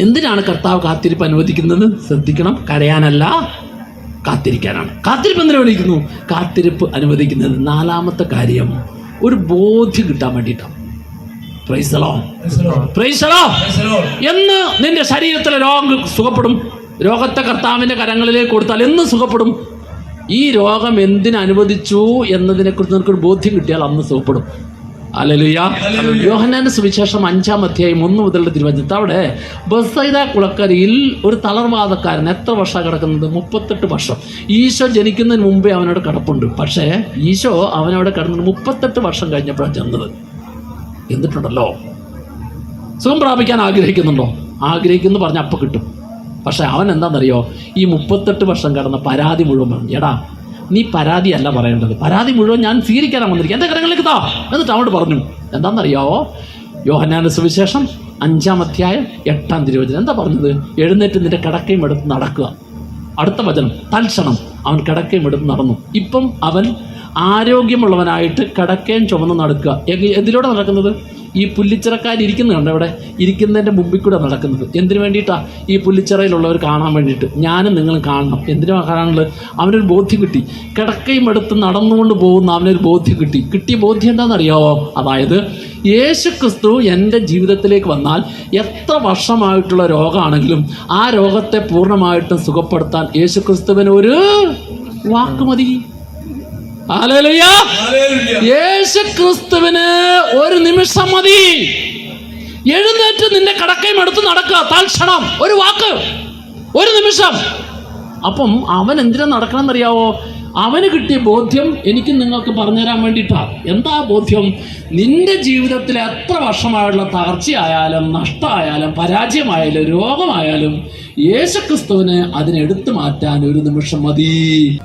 എന്തിനാണ് കർത്താവ് കാത്തിരിപ്പ് അനുവദിക്കുന്നത്? ശ്രദ്ധിക്കണം. കരയാനല്ല കാത്തിരിക്കാനാണ്. കാത്തിരിപ്പ് എന്തിനു വിളിക്കുന്നു? കാത്തിരിപ്പ് അനുവദിക്കുന്നത് നാലാമത്തെ കാര്യം. ഒരു ബോധ്യം കിട്ടാൻ വേണ്ടിയിട്ടാണ്. പ്രൈസലോ പ്രൈസലോ എന്ന് നിന്റെ ശരീരത്തിലെ രോഗം സുഖപ്പെടും. രോഗത്തെ കർത്താവിന്റെ കരങ്ങളിലേക്ക് കൊടുത്താൽ എന്ന് സുഖപ്പെടും. ഈ രോഗം എന്തിനനുവദിച്ചു എന്നതിനെക്കുറിച്ച് നിനക്കൊരു ബോധ്യം കിട്ടിയാൽ അന്ന് സുഖപ്പെടും. അലലുയ യോഹനാന്റെ സുവിശേഷം അഞ്ചാം അധ്യായം ഒന്ന് മുതലുള്ള തിരുവചനത്ത് അവിടെ ബസൈദ കുളക്കരയിൽ ഒരു തളർവാദക്കാരൻ എത്ര വർഷം കിടക്കുന്നത്? മുപ്പത്തെട്ട് വർഷം. ഈശോ ജനിക്കുന്നതിന് മുമ്പേ അവനോട് കിടപ്പുണ്ട്. പക്ഷേ ഈശോ അവനോട് കിടന്നത് മുപ്പത്തെട്ട് വർഷം കഴിഞ്ഞപ്പോഴാണ് ചെന്നത് എന്നിട്ടുണ്ടല്ലോ. സുഖം പ്രാപിക്കാൻ ആഗ്രഹിക്കുന്നുണ്ടോ? ആഗ്രഹിക്കുന്നു പറഞ്ഞ അപ്പം കിട്ടും. പക്ഷേ അവൻ എന്താണെന്നറിയോ? ഈ മുപ്പത്തെട്ട് വർഷം കടന്ന പരാതി മുഴുവൻ എടാ നീ പരാതി അല്ല പറയേണ്ടത്. പരാതി മുഴുവൻ ഞാൻ സ്വീകരിക്കാനാണ് വന്നിരിക്കുക എന്റെ കരങ്ങളിലേക്ക് താ എന്നിട്ട് അവനോട് പറഞ്ഞു എന്താണെന്നറിയാവോ? യോഹന്നാന്റെ സുവിശേഷം അഞ്ചാം അധ്യായം എട്ടാം തിരുവചനം. എന്താ പറഞ്ഞത്? എഴുന്നേറ്റ് നിന്റെ കിടക്കയും എടുത്ത് നടക്കുക. അടുത്ത വചനം തൽക്ഷണം അവൻ കിടക്കയും എടുത്ത് നടന്നു. ഇപ്പം അവൻ ആരോഗ്യമുള്ളവനായിട്ട് കിടക്കയും ചുമന്ന് നടക്കുക. എന്തിലൂടെ നടക്കുന്നത്? ഈ പുല്ലിച്ചിറക്കാരിരിക്കുന്നു കണ്ടോ ഇവിടെ ഇരിക്കുന്നതിന്റെ മുമ്പിൽ കൂടെ നടക്കുന്നത്. എന്തിനു വേണ്ടിയിട്ടാണ് ഈ പുല്ലിച്ചിറയിലുള്ളവർ കാണാൻ വേണ്ടിയിട്ട്. ഞാനും നിങ്ങളും കാണണം. എന്തിനാണ് കാണാനുള്ളത്? അവനൊരു ബോധ്യം കിട്ടി. കിടക്കയും എടുത്ത് നടന്നുകൊണ്ട് പോകുന്ന അവനൊരു ബോധ്യം കിട്ടി. കിട്ടിയ ബോധ്യം എന്താണെന്നറിയാവോ അതായത് യേശു ക്രിസ്തു എന്റെ ജീവിതത്തിലേക്ക് വന്നാൽ എത്ര വർഷമായിട്ടുള്ള രോഗമാണെങ്കിലും ആ രോഗത്തെ പൂർണമായിട്ടും സുഖപ്പെടുത്താൻ യേശു ക്രിസ്തുവിന് ഒരു വാക്ക് മതി ഹല്ലേലൂയ. യേശു ക്രിസ്തുവിന് ഒരു നിമിഷം മതി. എഴുന്നേറ്റ് നിന്റെ കടക്കയും എടുത്ത് നടക്കുക. തൽക്ഷണം ഒരു വാക്ക്. ഒരു നിമിഷം. അപ്പം അവൻ എന്തിനാ നടക്കണം എന്നറിയാവോ അവന് കിട്ടിയ ബോധ്യം എനിക്ക് നിങ്ങൾക്ക് പറഞ്ഞുതരാൻ വേണ്ടിയിട്ടാണ് എന്താ ബോധ്യം? നിന്റെ ജീവിതത്തിൽ എത്ര വർഷമായുള്ള തകർച്ചയായാലും നഷ്ടമായാലും പരാജയമായാലും രോഗമായാലും യേശുക്രിസ്തുവിന് അതിനെടുത്തു മാറ്റാൻ ഒരു നിമിഷം മതി.